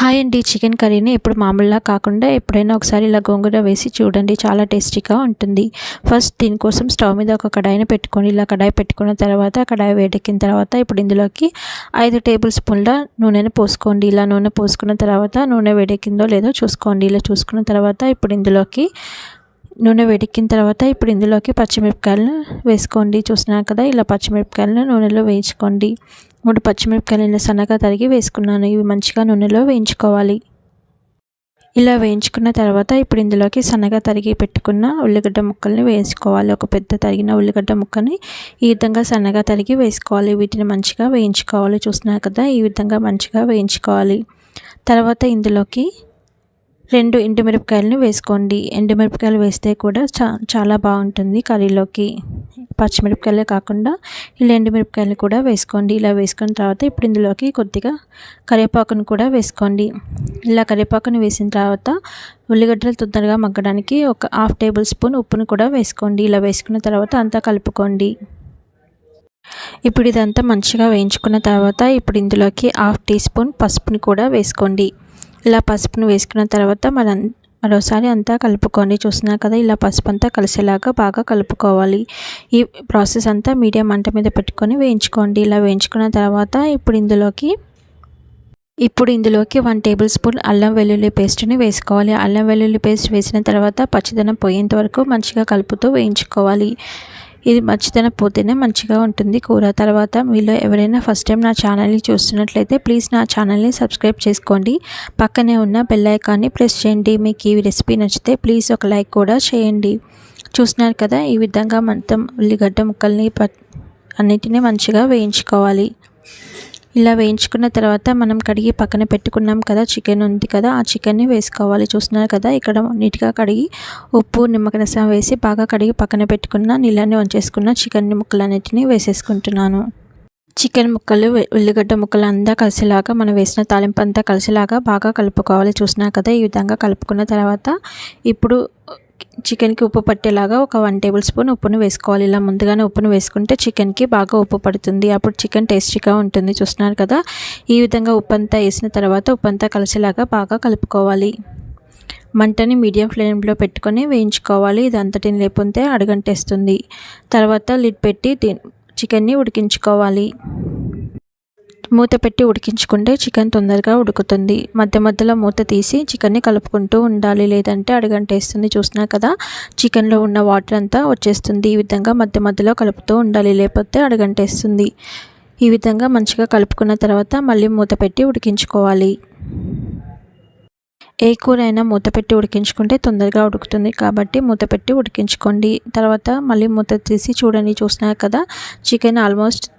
Hi అండి chicken కర్రీని ఎప్పుడు మామూలులా కాకుండా ఎప్పుడైనా ఒకసారి ఇలా గోంగూర వేసి చూడండి చాలా టేస్టీగా ఉంటుంది. ఫస్ట్ దీనికోసం స్టవ్ మీద ఒక కడాయిని పెట్టుకొని ఇలా కడాయి పెట్టుకున్న తర్వాత కడాయి వేడెక్కిన తర్వాత ఇప్పుడు ఇందులోకి ఐదు టేబుల్ స్పూన్ల నూనెను పోసుకోండి. ఇలా నూనె పోసుకున్న తర్వాత నూనె వేడెక్కిందో లేదో చూసుకోండి. ఇలా చూసుకున్న తర్వాత ఇప్పుడు ఇందులోకి నూనె వేడెక్కిన తర్వాత ఇప్పుడు ఇందులోకి పచ్చిమిరపకాయలను వేసుకోండి. చూసినా కదా ఇలా పచ్చిమిరపకాయలను నూనెలో వేయించుకోండి. మూడు పచ్చిమిరపకాయలను సన్నగా తరిగి వేసుకున్నాను. ఇవి మంచిగా నూనెలో వేయించుకోవాలి. ఇలా వేయించుకున్న తర్వాత ఇప్పుడు ఇందులోకి సన్నగా తరిగి పెట్టుకున్న ఉల్లిగడ్డ ముక్కల్ని వేసుకోవాలి. ఒక పెద్ద తరిగిన ఉల్లిగడ్డ ముక్కని ఈ విధంగా సన్నగా తరిగి వేసుకోవాలి. వీటిని మంచిగా వేయించుకోవాలి. చూసినా కదా ఈ విధంగా మంచిగా వేయించుకోవాలి. తర్వాత ఇందులోకి రెండు ఎండుమిరపకాయలను వేసుకోండి. ఎండుమిరపకాయలు వేస్తే కూడా చా చాలా బాగుంటుంది కర్రీలోకి. పచ్చిమిరపకాయలే కాకుండా ఇలా ఎండుమిరపకాయలు కూడా వేసుకోండి. ఇలా వేసుకున్న తర్వాత ఇప్పుడు ఇందులోకి కొద్దిగా కరివేపాకును కూడా వేసుకోండి. ఇలా కరివేపాకును వేసిన తర్వాత ఉల్లిగడ్డలు తొందరగా మగ్గడానికి ఒక హాఫ్ టేబుల్ స్పూన్ ఉప్పును కూడా వేసుకోండి. ఇలా వేసుకున్న తర్వాత అంతా కలుపుకోండి. ఇప్పుడు ఇదంతా మంచిగా వేయించుకున్న తర్వాత ఇప్పుడు ఇందులోకి హాఫ్ టీ స్పూన్ పసుపుని కూడా వేసుకోండి. ఇలా పసుపును వేసుకున్న తర్వాత మన మరోసారి అంతా కలుపుకొని చూసినా కదా ఇలా పసుపు అంతా కలిసేలాగా బాగా కలుపుకోవాలి. ఈ ప్రాసెస్ అంతా మీడియం మంట మీద పెట్టుకొని వేయించుకోండి. ఇలా వేయించుకున్న తర్వాత ఇప్పుడు ఇందులోకి ఇప్పుడు ఇందులోకి వన్ టేబుల్ స్పూన్ అల్లం వెల్లుల్లి పేస్ట్ని వేసుకోవాలి. అల్లం వెల్లుల్లి పేస్ట్ వేసిన తర్వాత పచ్చిదనం పోయేంత వరకు మంచిగా కలుపుతూ వేయించుకోవాలి. ఇది మంచిదనం పోతేనే మంచిగా ఉంటుంది కూర. తర్వాత మీలో ఎవరైనా ఫస్ట్ టైం నా ఛానల్ని చూస్తున్నట్లయితే ప్లీజ్ నా ఛానల్ని సబ్స్క్రైబ్ చేసుకోండి. పక్కనే ఉన్న బెల్ ఐకాన్ని ప్రెస్ చేయండి. మీకు ఈ రెసిపీ నచ్చితే ప్లీజ్ ఒక లైక్ కూడా చేయండి. చూస్తున్నారు కదా ఈ విధంగా మొత్తం ఉల్లిగడ్డ ముక్కల్ని అన్నిటినీ మంచిగా వేయించుకోవాలి. ఇలా వేయించుకున్న తర్వాత మనం కడిగి పక్కన పెట్టుకున్నాం కదా చికెన్ ఉంది కదా ఆ చికెన్ని వేసుకోవాలి. చూస్తున్నారు కదా ఇక్కడ నీట్గా కడిగి ఉప్పు నిమ్మకాయ రసం వేసి బాగా కడిగి పక్కన పెట్టుకున్న నీళ్ళని వంచేసుకున్న చికెన్ ముక్కలన్నిటిని వేసేసుకుంటున్నాను. చికెన్ ముక్కలు ఉల్లిగడ్డ ముక్కలు అంతా కలిసేలాగా మనం వేసిన తాలింపు అంతా కలిసేలాగా బాగా కలుపుకోవాలి. చూసినా కదా ఈ విధంగా కలుపుకున్న తర్వాత ఇప్పుడు చికెన్కి ఉప్పు పట్టేలాగా ఒక వన్ టేబుల్ స్పూన్ ఉప్పును వేసుకోవాలి. ఇలా ముందుగానే ఉప్పును వేసుకుంటే చికెన్కి బాగా ఉప్పు పడుతుంది. అప్పుడు చికెన్ టేస్టీగా ఉంటుంది. చూస్తున్నారు కదా? ఈ విధంగా ఉప్పు అంతా వేసిన తర్వాత ఉప్పు అంతా కలిసేలాగా బాగా కలుపుకోవాలి. మంటని మీడియం ఫ్లేమ్లో పెట్టుకొని వేయించుకోవాలి. ఇది అంతటిని లేకపోతే అడగంటేస్తుంది. తర్వాత లిడ్ పెట్టి చికెన్ని ఉడికించుకోవాలి. మూత పెట్టి ఉడికించుకుంటే చికెన్ తొందరగా ఉడుకుతుంది. మధ్య మధ్యలో మూత తీసి చికెన్ని కలుపుకుంటూ ఉండాలి. లేదంటే అడగంటేస్తుంది. చూసినా కదా చికెన్లో ఉన్న వాటర్ అంతా వచ్చేస్తుంది. ఈ విధంగా మధ్య మధ్యలో కలుపుతూ ఉండాలి. లేకపోతే అడగంటేస్తుంది. ఈ విధంగా మంచిగా కలుపుకున్న తర్వాత మళ్ళీ మూత పెట్టి ఉడికించుకోవాలి. ఏ కూర అయినా మూత పెట్టి ఉడికించుకుంటే తొందరగా ఉడుకుతుంది. కాబట్టి మూత పెట్టి ఉడికించుకోండి. తర్వాత మళ్ళీ మూత తీసి చూడండి చూసినా కదా? చికెన్ ఆల్మోస్ట్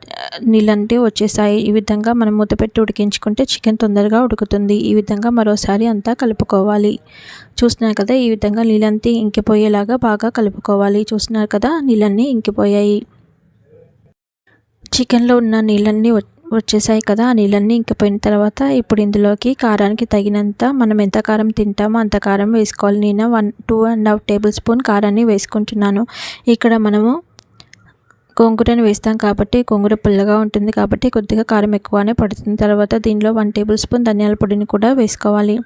నీళ్ళంటే వచ్చేసాయి. ఈ విధంగా మనం మూత పెట్టి ఉడికించుకుంటే చికెన్ తొందరగా ఉడుకుతుంది. ఈ విధంగా మరోసారి అంతా కలుపుకోవాలి. చూసినా కదా? ఈ విధంగా నీళ్ళంతా ఇంకిపోయేలాగా బాగా కలుపుకోవాలి. చూస్తున్నారు కదా? నీళ్ళన్నీ ఇంకిపోయాయి. చికెన్లో ఉన్న నీళ్ళన్నీ వచ్చేసాయి కదా ఆ నీళ్ళన్నీ ఇంకిపోయిన తర్వాత ఇప్పుడు ఇందులోకి కారానికి తగినంత మనం ఎంత కారం తింటామో అంత కారం వేసుకోవాలి. నేను one two and half tablespoon కారాన్ని వేసుకుంటున్నాను. ఇక్కడ మనము కొంగురని వేస్తాం కాబట్టి గోంగూర పుల్లగా ఉంటుంది కాబట్టి కొద్దిగా కారం ఎక్కువనే పడుతుంది. తర్వాత దీనిలో వన్ టేబుల్ స్పూన్ ధనియాల పొడిని కూడా వేసుకోవాలి.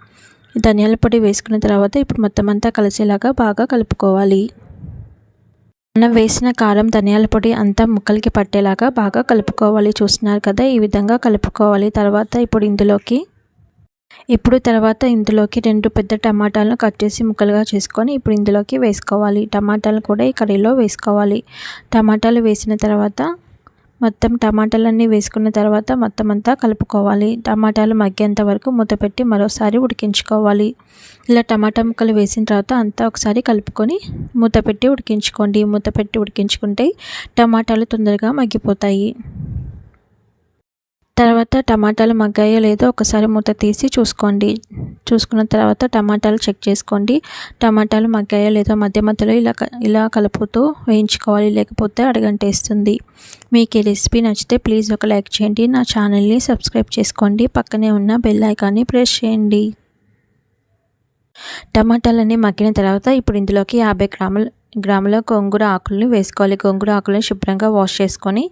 ధనియాల పొడి వేసుకున్న తర్వాత ఇప్పుడు మొత్తం అంతా కలిసేలాగా బాగా కలుపుకోవాలి. మనం వేసిన కారం ధనియాల పొడి అంతా ముక్కలకి పట్టేలాగా బాగా కలుపుకోవాలి. చూస్తున్నారు కదా ఈ విధంగా కలుపుకోవాలి. తర్వాత ఇప్పుడు ఇందులోకి ఇప్పుడు తర్వాత ఇందులోకి రెండు పెద్ద టమాటాలను కట్ చేసి ముక్కలుగా చేసుకొని ఇప్పుడు ఇందులోకి వేసుకోవాలి. టమాటాలు కూడా ఈ కర్రీలో వేసుకోవాలి. టమాటాలు వేసిన తర్వాత మొత్తం టమాటాలన్నీ వేసుకున్న తర్వాత మొత్తం అంతా కలుపుకోవాలి. టమాటాలు మగ్గేంత వరకు మూత పెట్టి మరోసారి ఉడికించుకోవాలి. ఇలా టమాటా ముక్కలు వేసిన తర్వాత అంతా ఒకసారి కలుపుకొని మూత పెట్టి ఉడికించుకోండి. మూత పెట్టి ఉడికించుకుంటే టమాటాలు తొందరగా మగ్గిపోతాయి. తర్వాత టమాటాలు మగ్గాయో లేదో ఒకసారి మూత తీసి చూసుకోండి. చూసుకున్న తర్వాత టమాటాలు చెక్ చేసుకోండి. టమాటాలు మగ్గాయో లేదో మధ్య మధ్యలో ఇలా ఇలా కలుపుతూ వేయించుకోవాలి. లేకపోతే అడగంటేస్తుంది. మీకు ఈ రెసిపీ నచ్చితే ప్లీజ్ ఒక లైక్ చేయండి. నా ఛానల్ని సబ్స్క్రైబ్ చేసుకోండి. పక్కనే ఉన్న బెల్ ఐకాన్ని ప్రెస్ చేయండి. టమాటాలన్నీ మగ్గిన తర్వాత ఇప్పుడు ఇందులోకి యాభై గ్రాములు గ్రాముల గోంగూర ఆకులను వేసుకోవాలి. గోంగూర ఆకులను శుభ్రంగా వాష్ చేసుకొని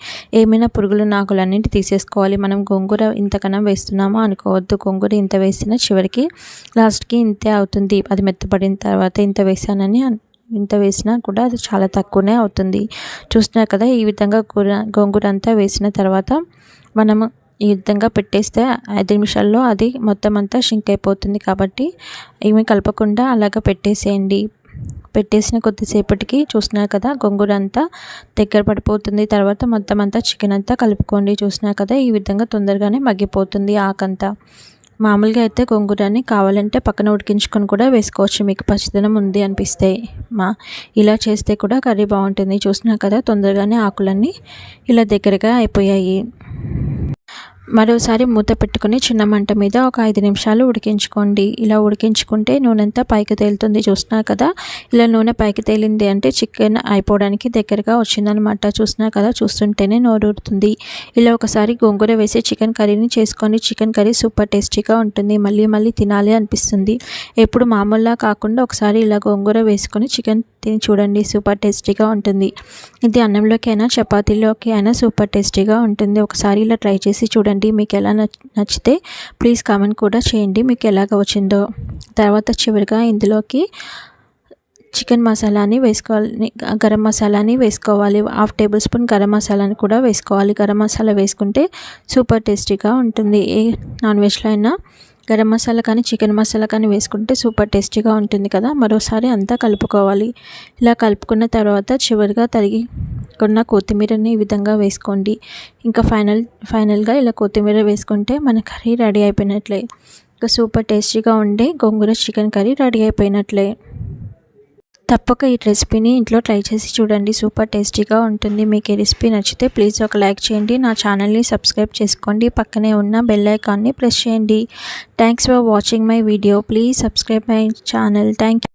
ఏమైనా పురుగులు ఆకులన్నింటి తీసేసుకోవాలి. మనం గోంగూర ఇంతకన్నా వేస్తున్నామో అనుకోవద్దు. గోంగూర ఇంత వేసినా చివరికి లాస్ట్కి ఇంతే అవుతుంది. అది మెత్తపడిన తర్వాత ఇంత వేసానని ఇంత వేసినా కూడా అది చాలా తక్కువనే అవుతుంది. చూస్తున్నారు కదా ఈ విధంగా కూర గోంగూర అంతా వేసిన తర్వాత మనము ఈ విధంగా పెట్టేస్తే ఐదు నిమిషాల్లో అది మొత్తం అంతా షింక్ అయిపోతుంది. కాబట్టి ఏమి కలపకుండా అలాగ పెట్టేసేయండి. పెట్టేసిన కొద్దిసేపటికి చూసినా కదా గొంగూర అంతా దగ్గర పడిపోతుంది. తర్వాత మొత్తం అంతా చికెన్ అంతా కలుపుకోండి. చూసినా కదా ఈ విధంగా తొందరగానే మగ్గిపోతుంది ఆకంతా. మామూలుగా అయితే గోంగూరని కావాలంటే పక్కన ఉడికించుకొని కూడా వేసుకోవచ్చు. మీకు పచ్చదనం ఉంది అనిపిస్తే. మా ఇలా చేస్తే కూడా కర్రీ బాగుంటుంది. చూసినా కదా తొందరగానే ఆకులన్నీ ఇలా దగ్గరగా అయిపోయాయి. మరోసారి మూత పెట్టుకుని చిన్న మంట మీద ఒక ఐదు నిమిషాలు ఉడికించుకోండి. ఇలా ఉడికించుకుంటే నూనె అంతా పైకి తేలుతుంది. చూస్తున్నారు కదా? ఇలా నూనె పైకి తేలింది అంటే చికెన్ అయిపోవడానికి దగ్గరగా వచ్చిందనమాట చూసినా కదా? చూస్తుంటేనే నోరూరుతుంది ఇలా ఒకసారి గోంగూర వేసి చికెన్ కర్రీని చేసుకొని చికెన్ కర్రీ సూపర్ టేస్టీగా ఉంటుంది. మళ్ళీ మళ్ళీ తినాలి అనిపిస్తుంది. ఎప్పుడు మామూలులా కాకుండా ఒకసారి ఇలా గోంగూర వేసుకొని చికెన్ తిని చూడండి. సూపర్ టేస్టీగా ఉంటుంది. ఇది అన్నంలోకి అయినా చపాతీలోకి అయినా సూపర్ టేస్టీగా ఉంటుంది. ఒకసారి ఇలా ట్రై చేసి చూడండి. చూడండి మీకు ఎలా నచ్చితే ప్లీజ్ కామెంట్ కూడా చేయండి మీకు ఎలాగ వచ్చిందో. తర్వాత చివరిగా ఇందులోకి చికెన్ మసాలాని వేసుకోవాలి గరం మసాలాని వేసుకోవాలి. హాఫ్ టేబుల్ స్పూన్ గరం మసాలాని కూడా వేసుకోవాలి. గరం మసాలా వేసుకుంటే సూపర్ టేస్టీగా ఉంటుంది. ఏ నాన్ వెజ్లో అయినా గరం మసాలా కానీ చికెన్ మసాలా కానీ వేసుకుంటే సూపర్ టేస్టీగా ఉంటుంది కదా. మరోసారి అంతా కలుపుకోవాలి. ఇలా కలుపుకున్న తర్వాత చివరిగా తరిగి కొన్న కొత్తిమీరని ఈ విధంగా వేసుకోండి. ఇంకా ఫైనల్ ఫైనల్గా ఇలా కొత్తిమీర వేసుకుంటే మన కర్రీ రెడీ అయిపోయినట్లే. ఇంకా సూపర్ టేస్టీగా ఉండే గోంగూర చికెన్ కర్రీ రెడీ అయిపోయినట్లే. తప్పక ఈ రెసిపీని ఇంట్లో ట్రై చేసి చూడండి. సూపర్ టేస్టీగా ఉంటుంది. మీకు ఈ రెసిపీ నచ్చితే ప్లీజ్ ఒక లైక్ చేయండి. నా ఛానల్ని సబ్స్క్రైబ్ చేసుకోండి. పక్కనే ఉన్న బెల్ ఐకాన్ని ప్రెస్ చేయండి. Thanks for watching my video please subscribe my channel thank